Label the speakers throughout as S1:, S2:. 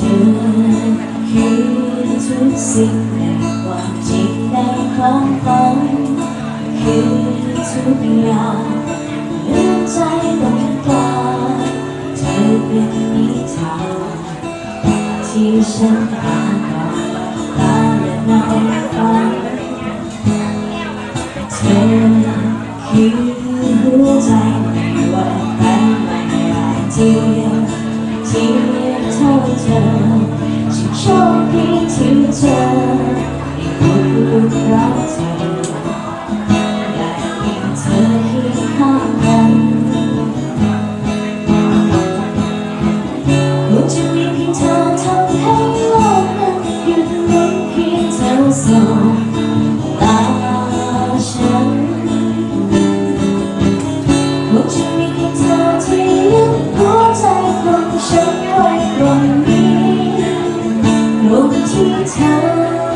S1: ธอคือทุกสิ่งในความจริงในความฝันคือทุกอย่างเรื่องใจต้องการเธอเป็นนิทานที่ฉันอ่านก่อนตาและในฝันเธอคือ Cháu.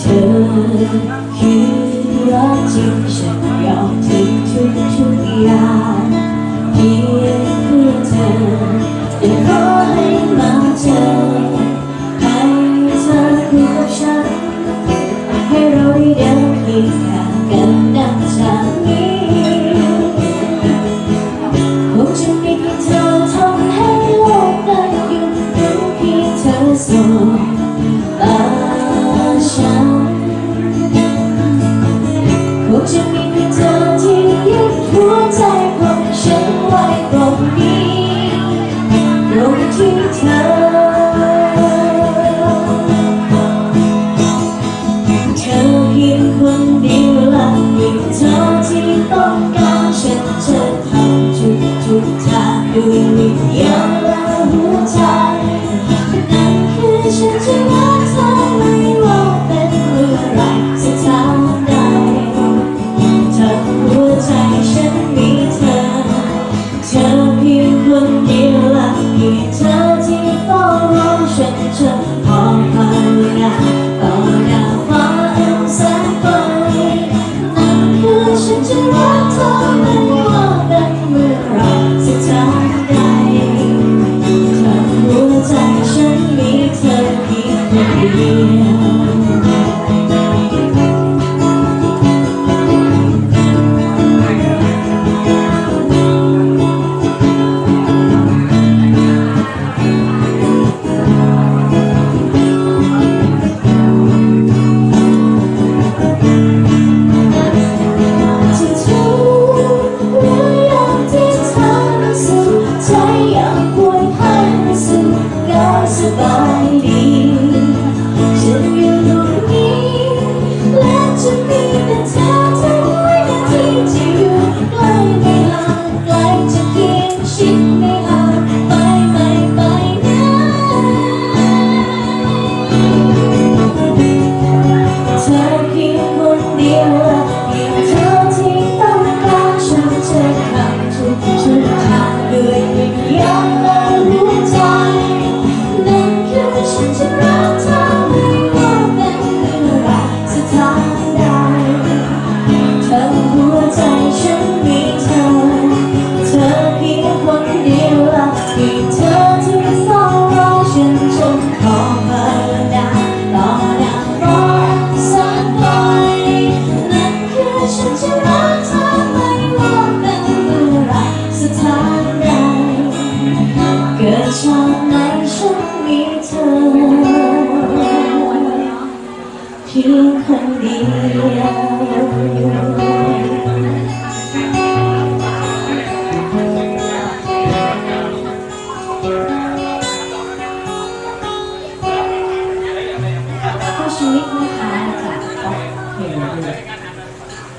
S1: เธอคือรักจริงฉันยอมทิ้งทุกทุกอย่างเพียงเพื่อเธอ 星空里。